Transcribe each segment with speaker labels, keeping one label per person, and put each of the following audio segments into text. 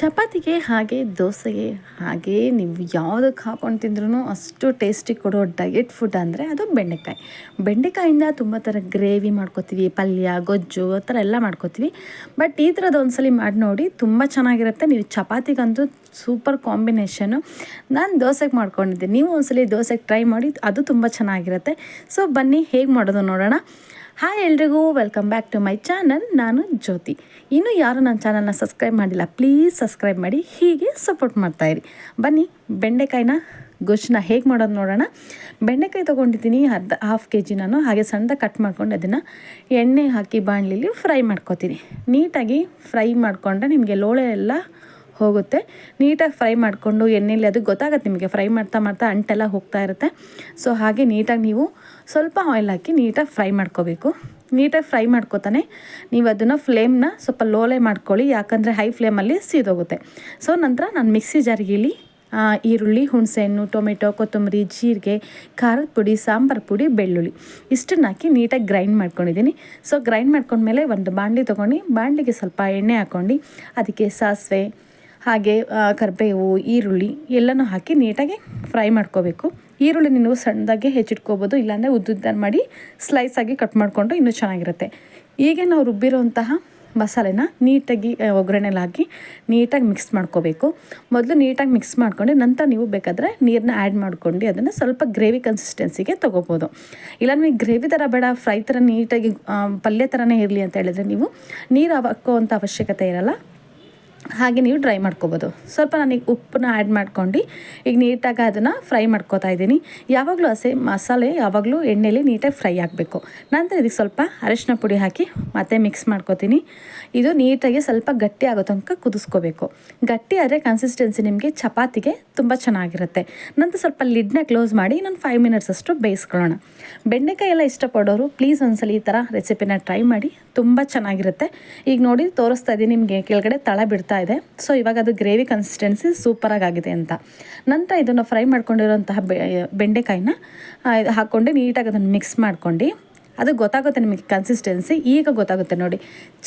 Speaker 1: ಚಪಾತಿಗೆ ಹಾಗೆ, ದೋಸೆಗೆ ಹಾಗೆ, ನೀವು ಯಾವುದಕ್ಕೆ ಹಾಕೊಂಡು ತಿಂದ್ರೂ ಅಷ್ಟು ಟೇಸ್ಟಿ ಕೊಡೋ ಡಯೆಟ್ ಫುಡ್ ಅಂದರೆ ಅದು ಬೆಂಡೆಕಾಯಿ. ಬೆಂಡೆಕಾಯಿಂದ ತುಂಬ ಥರ ಗ್ರೇವಿ ಮಾಡ್ಕೋತೀವಿ, ಪಲ್ಯ, ಗೊಜ್ಜು, ಆ ಥರ ಎಲ್ಲ ಮಾಡ್ಕೋತೀವಿ. ಬಟ್ ಈ ಥರದ್ದು ಒಂದ್ಸಲಿ ಮಾಡಿ ನೋಡಿ, ತುಂಬ ಚೆನ್ನಾಗಿರುತ್ತೆ. ನೀವು ಚಪಾತಿಗಂತೂ ಸೂಪರ್ ಕಾಂಬಿನೇಷನು ನಾನು ದೋಸೆಗೆ ಮಾಡ್ಕೊಂಡಿದ್ದೆ. ನೀವು ಒಂದ್ಸಲಿ ದೋಸೆಗೆ ಟ್ರೈ ಮಾಡಿ, ಅದು ತುಂಬ ಚೆನ್ನಾಗಿರುತ್ತೆ. ಸೊ ಬನ್ನಿ, ಹೇಗೆ ಮಾಡೋದು ನೋಡೋಣ. ಹಾಯ್ ಎಲ್ರಿಗೂ welcome back to my channel ನಾನು ಜ್ಯೋತಿ. ಇನ್ನೂ ಯಾರು ನನ್ನ ಚಾನಲ್ನ ಸಬ್ಸ್ಕ್ರೈಬ್ ಮಾಡಿಲ್ಲ ಪ್ಲೀಸ್ ಸಬ್ಸ್ಕ್ರೈಬ್ ಮಾಡಿ, ಹೀಗೆ ಸಪೋರ್ಟ್ ಮಾಡ್ತಾಯಿರಿ ಬನ್ನಿ, ಬೆಂಡೆಕಾಯಿನ ಗೊಜ್ಜನ್ನ ಹೇಗೆ ಮಾಡೋದು ನೋಡೋಣ. ಬೆಂಡೆಕಾಯಿ ತೊಗೊಂಡಿದ್ದೀನಿ, ಅರ್ಧ ಹಾಫ್ ಕೆ ಜಿ ನಾನು, ಹಾಗೆ ಸಣ್ಣದಾಗಿ ಕಟ್ ಮಾಡ್ಕೊಂಡು ಅದನ್ನು ಎಣ್ಣೆ ಹಾಕಿ ಬಾಣಲಿಲಿ ಫ್ರೈ ಮಾಡ್ಕೊತೀನಿ. ನೀಟಾಗಿ ಫ್ರೈ ಮಾಡಿಕೊಂಡ್ರೆ ನಿಮಗೆ ಲೋಳೆ ಎಲ್ಲ ಹೋಗುತ್ತೆ. ನೀಟಾಗಿ ಫ್ರೈ ಮಾಡಿಕೊಂಡು ಎಣ್ಣೆಲಿ ಅದು ಗೊತ್ತಾಗುತ್ತೆ ನಿಮಗೆ. ಫ್ರೈ ಮಾಡ್ತಾ ಮಾಡ್ತಾ ಅಂಟೆಲ್ಲ ಹೋಗ್ತಾ ಇರುತ್ತೆ. ಸೊ ಹಾಗೆ ನೀಟಾಗಿ ನೀವು ಸ್ವಲ್ಪ ಆಯಿಲ್ ಹಾಕಿ ನೀಟಾಗಿ ಫ್ರೈ ಮಾಡ್ಕೋಬೇಕು. ನೀಟಾಗಿ ಫ್ರೈ ಮಾಡ್ಕೋತಾನೆ ನೀವು ಅದನ್ನು ಫ್ಲೇಮ್ನ ಸ್ವಲ್ಪ ಲೋಲೆ ಮಾಡ್ಕೊಳ್ಳಿ. ಯಾಕಂದರೆ ಹೈ ಫ್ಲೇಮಲ್ಲಿ ಸೀದೋಗುತ್ತೆ. ಸೊ ನಂತರ ನಾನು ಮಿಕ್ಸಿ ಜಾರಿಗೆಲಿ ಈರುಳ್ಳಿ, ಹುಣಸೆಹಣ್ಣು, ಟೊಮೆಟೊ, ಕೊತ್ತಂಬರಿ, ಜೀರಿಗೆ, ಖಾರದ ಪುಡಿ, ಸಾಂಬಾರು ಪುಡಿ, ಬೆಳ್ಳುಳ್ಳಿ ಇಷ್ಟನ್ನು ಹಾಕಿ ನೀಟಾಗಿ ಗ್ರೈಂಡ್ ಮಾಡ್ಕೊಂಡಿದ್ದೀನಿ. ಸೊ ಗ್ರೈಂಡ್ ಮಾಡ್ಕೊಂಡ್ಮೇಲೆ ಒಂದು ಬಾಣಲಿ ತೊಗೊಂಡು ಬಾಣಲಿಗೆ ಸ್ವಲ್ಪ ಎಣ್ಣೆ ಹಾಕ್ಕೊಂಡು ಅದಕ್ಕೆ ಸಾಸಿವೆ ಹಾಗೆ ಕರಿಬೇವು, ಈರುಳ್ಳಿ ಎಲ್ಲನೂ ಹಾಕಿ ನೀಟಾಗಿ ಫ್ರೈ ಮಾಡ್ಕೋಬೇಕು. ಈರುಳ್ಳಿ ನೀವು ಸಣ್ಣದಾಗಿ ಹೆಚ್ಚಿಟ್ಕೋಬೋದು, ಇಲ್ಲಾಂದರೆ ಉದ್ದುದ್ದ ಮಾಡಿ ಸ್ಲೈಸಾಗಿ ಕಟ್ ಮಾಡಿಕೊಂಡು ಇನ್ನೂ ಚೆನ್ನಾಗಿರುತ್ತೆ. ಈಗ ನಾವು ರುಬ್ಬಿರೋಂತಹ ಮಸಾಲೆನ ನೀಟಾಗಿ ಒಗ್ಗರಣೆಲಿ ಹಾಕಿ ನೀಟಾಗಿ ಮಿಕ್ಸ್ ಮಾಡ್ಕೋಬೇಕು. ಮೊದಲು ನೀಟಾಗಿ ಮಿಕ್ಸ್ ಮಾಡ್ಕೊಂಡು ನಂತರ ನೀವು ಬೇಕಾದರೆ ನೀರನ್ನ ಆ್ಯಡ್ ಮಾಡ್ಕೊಂಡು ಅದನ್ನು ಸ್ವಲ್ಪ ಗ್ರೇವಿ ಕನ್ಸಿಸ್ಟೆನ್ಸಿಗೆ ತೊಗೋಬೋದು. ಇಲ್ಲ ನಿಮಗೆ ಗ್ರೇವಿ ಥರ ಬೇಡ ಫ್ರೈ ಥರ ನೀಟಾಗಿ ಪಲ್ಯ ಥರನೇ ಇರಲಿ ಅಂತ ಹೇಳಿದ್ರೆ ನೀವು ನೀರು ಹಾಕೋ ಅವಶ್ಯಕತೆ ಇರಲ್ಲ. ಹಾಗೆ ನೀವು ಡ್ರೈ ಮಾಡ್ಕೋಬೋದು. ಸ್ವಲ್ಪ ನಾನೀಗ ಉಪ್ಪನ್ನ ಆ್ಯಡ್ ಮಾಡ್ಕೊಂಡು ಈಗ ನೀಟಾಗಿ ಅದನ್ನು ಫ್ರೈ ಮಾಡ್ಕೋತಾ ಇದ್ದೀನಿ. ಯಾವಾಗಲೂ ಹಸೆ ಮಸಾಲೆ, ಯಾವಾಗಲೂ ಎಣ್ಣೆಲಿ ನೀಟಾಗಿ ಫ್ರೈ ಆಗಬೇಕು. ನಂತರ ಇದಕ್ಕೆ ಸ್ವಲ್ಪ ಅರಿಶಿನ ಪುಡಿ ಹಾಕಿ ಮತ್ತೆ ಮಿಕ್ಸ್ ಮಾಡ್ಕೋತೀನಿ. ಇದು ನೀಟಾಗಿ ಸ್ವಲ್ಪ ಗಟ್ಟಿ ಆಗೋ ತನಕ ಕುದಿಸ್ಕೋಬೇಕು. ಗಟ್ಟಿ ಆದರೆ ಕನ್ಸಿಸ್ಟೆನ್ಸಿ ನಿಮಗೆ ಚಪಾತಿಗೆ ತುಂಬ ಚೆನ್ನಾಗಿರುತ್ತೆ. ನಂತರ ಸ್ವಲ್ಪ ಲಿಡ್ನ ಕ್ಲೋಸ್ ಮಾಡಿ ನಾನು ಫೈವ್ ಮಿನಿಟ್ಸ್ ಅಷ್ಟು ಬೇಯಿಸ್ಕೊಳ್ಳೋಣ. ಬೆಂಡೆಕಾಯಿ ಎಲ್ಲ ಇಷ್ಟಪಡೋರು ಪ್ಲೀಸ್ ಒಂದ್ಸಲ ಈ ಥರ ರೆಸಿಪಿನ ಟ್ರೈ ಮಾಡಿ. ತುಂಬ ಚೆನ್ನಾಗಿರುತ್ತೆ. ಈಗ ನೋಡಿ ತೋರಿಸ್ತಾ ಇದ್ದೀನಿ ನಿಮಗೆ. ಕೆಳಗಡೆ ತಳ ಬಿಡ್ತಾ ಇದೆ. ಸೊ ಇವಾಗ ಅದು ಗ್ರೇವಿ ಕನ್ಸಿಸ್ಟೆನ್ಸಿ ಸೂಪರಾಗಿ ಆಗಿದೆ ಅಂತ. ನಂತರ ಇದನ್ನು ಫ್ರೈ ಮಾಡ್ಕೊಂಡಿರೋಂತಹ ಬೆಂಡೆಕಾಯಿನ ಹಾಕ್ಕೊಂಡು ನೀಟಾಗಿ ಅದನ್ನು ಮಿಕ್ಸ್ ಮಾಡ್ಕೊಂಡು, ಅದು ಗೊತ್ತಾಗುತ್ತೆ ನಿಮಗೆ ಕನ್ಸಿಸ್ಟೆನ್ಸಿ ಈಗ ಗೊತ್ತಾಗುತ್ತೆ ನೋಡಿ.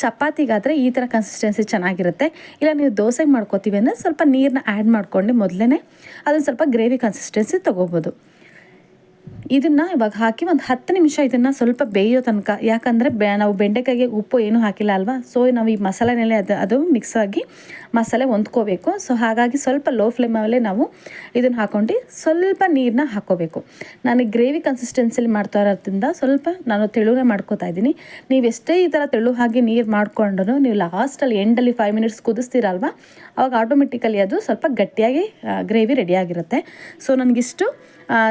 Speaker 1: ಚಪಾತಿಗಾದರೆ ಈ ಥರ ಕನ್ಸಿಸ್ಟೆನ್ಸಿ ಚೆನ್ನಾಗಿರುತ್ತೆ. ಇಲ್ಲ ನೀವು ದೋಸೆ ಮಾಡ್ಕೋತೀವಿ ಅಂದರೆ ಸ್ವಲ್ಪ ನೀರನ್ನ ಆ್ಯಡ್ ಮಾಡ್ಕೊಂಡು ಮೊದಲೇ ಅದನ್ನು ಸ್ವಲ್ಪ ಗ್ರೇವಿ ಕನ್ಸಿಸ್ಟೆನ್ಸಿ ತೊಗೋಬೋದು. ಇದನ್ನು ಇವಾಗ ಹಾಕಿ ಒಂದು ಹತ್ತು ನಿಮಿಷ ಇದನ್ನು ಸ್ವಲ್ಪ ಬೇಯೋ ತನಕ. ಯಾಕಂದರೆ ನಾವು ಬೆಂಡೆಕಾಯಿಗೆ ಉಪ್ಪು ಏನೂ ಹಾಕಿಲ್ಲ ಅಲ್ವಾ? ಸೊ ನಾವು ಈ ಮಸಾಲೆನಲ್ಲೇ ಅದು ಅದು ಮಿಕ್ಸ್ ಆಗಿ ಮಸಾಲೆ ಹೊಂದ್ಕೋಬೇಕು. ಸೊ ಹಾಗಾಗಿ ಸ್ವಲ್ಪ ಲೋ ಫ್ಲೇಮಲ್ಲೇ ನಾವು ಇದನ್ನು ಹಾಕ್ಕೊಂಡು ಸ್ವಲ್ಪ ನೀರನ್ನ ಹಾಕೋಬೇಕು. ನಾನು ಗ್ರೇವಿ ಕನ್ಸಿಸ್ಟೆನ್ಸಿಲಿ ಮಾಡ್ತಾ ಇರೋದ್ರಿಂದ ಸ್ವಲ್ಪ ನಾನು ತೆಳುನೇ ಮಾಡ್ಕೋತಾ ಇದ್ದೀನಿ. ನೀವು ಎಷ್ಟೇ ಈ ಥರ ತೆಳು ಹಾಗೆ ನೀರು ಮಾಡಿಕೊಂಡು ನೀವು ಲಾಸ್ಟಲ್ಲಿ ಎಂಡಲ್ಲಿ ಫೈವ್ ಮಿನಿಟ್ಸ್ ಕುದಿಸ್ತೀರಲ್ವ ಅವಾಗ ಆಟೋಮೆಟಿಕಲಿ ಅದು ಸ್ವಲ್ಪ ಗಟ್ಟಿಯಾಗಿ ಗ್ರೇವಿ ರೆಡಿಯಾಗಿರುತ್ತೆ ಸೊ ನನಗಿಷ್ಟು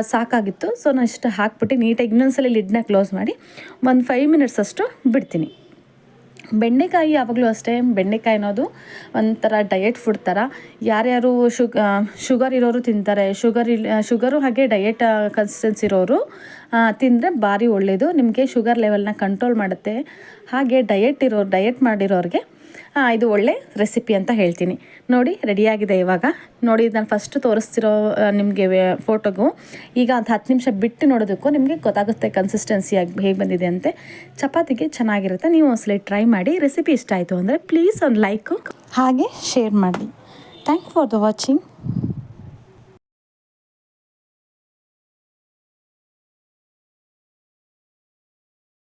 Speaker 1: ಸಾಕಾಗಿತ್ತು. ಸೊ ನಾನು ಇಷ್ಟು ಹಾಕ್ಬಿಟ್ಟು ನೀಟಾಗಿ ಇನ್ನೊಂದ್ಸಲ ಲಿಡ್ನ ಕ್ಲೋಸ್ ಮಾಡಿ ಒಂದು ಫೈವ್ ಮಿನಿಟ್ಸ್ ಅಷ್ಟು ಬಿಡ್ತೀನಿ. ಬೆಂಡೆಕಾಯಿ ಯಾವಾಗಲೂ ಅಷ್ಟೇ ಬೆಂಡೆಕಾಯಿ ಅನ್ನೋದು ಒಂಥರ ಡಯೆಟ್ ಫುಡ್ ಥರ ಯಾರ್ಯಾರು ಶುಗ ಶುಗರ್ ಇರೋರು ತಿಂತಾರೆ ಶುಗರ್ ಇಲ್ಲ ಶುಗರು ಹಾಗೆ ಡಯೆಟ್ ಕನ್ಸಿಸ್ಟೆನ್ಸ್ ಇರೋರು ತಿಂದರೆ ಭಾರಿ ಒಳ್ಳೆಯದು ನಿಮಗೆ ಶುಗರ್ ಲೆವೆಲ್ನ ಕಂಟ್ರೋಲ್ ಮಾಡುತ್ತೆ. ಹಾಗೆ ಡಯೆಟ್ ಇರೋರು ಡಯೆಟ್ ಮಾಡಿರೋರಿಗೆ ಇದು ಒಳ್ಳೆ ರೆಸಿಪಿ ಅಂತ ಹೇಳ್ತೀನಿ. ನೋಡಿ ರೆಡಿಯಾಗಿದೆ ಇವಾಗ. ನೋಡಿ, ನಾನು ಫಸ್ಟ್ ತೋರಿಸ್ತಿರೋ ನಿಮಗೆ ಫೋಟೋಗೂ ಈಗ ಅದು ಹತ್ತು ನಿಮಿಷ ಬಿಟ್ಟು ನೋಡೋದಕ್ಕೂ ನಿಮಗೆ ಗೊತ್ತಾಗುತ್ತೆ ಕನ್ಸಿಸ್ಟೆನ್ಸಿಯಾಗಿ ಹೇಗೆ ಬಂದಿದೆ ಅಂತೆ. ಚಪಾತಿಗೆ ಚೆನ್ನಾಗಿರುತ್ತೆ. ನೀವು ಒಂದ್ಸಲ ಟ್ರೈ ಮಾಡಿ ರೆಸಿಪಿ ಇಷ್ಟ ಆಯಿತು ಅಂದರೆ ಪ್ಲೀಸ್ ಒಂದು ಲೈಕು ಹಾಗೆ ಶೇರ್ ಮಾಡಿ. Thank for the watching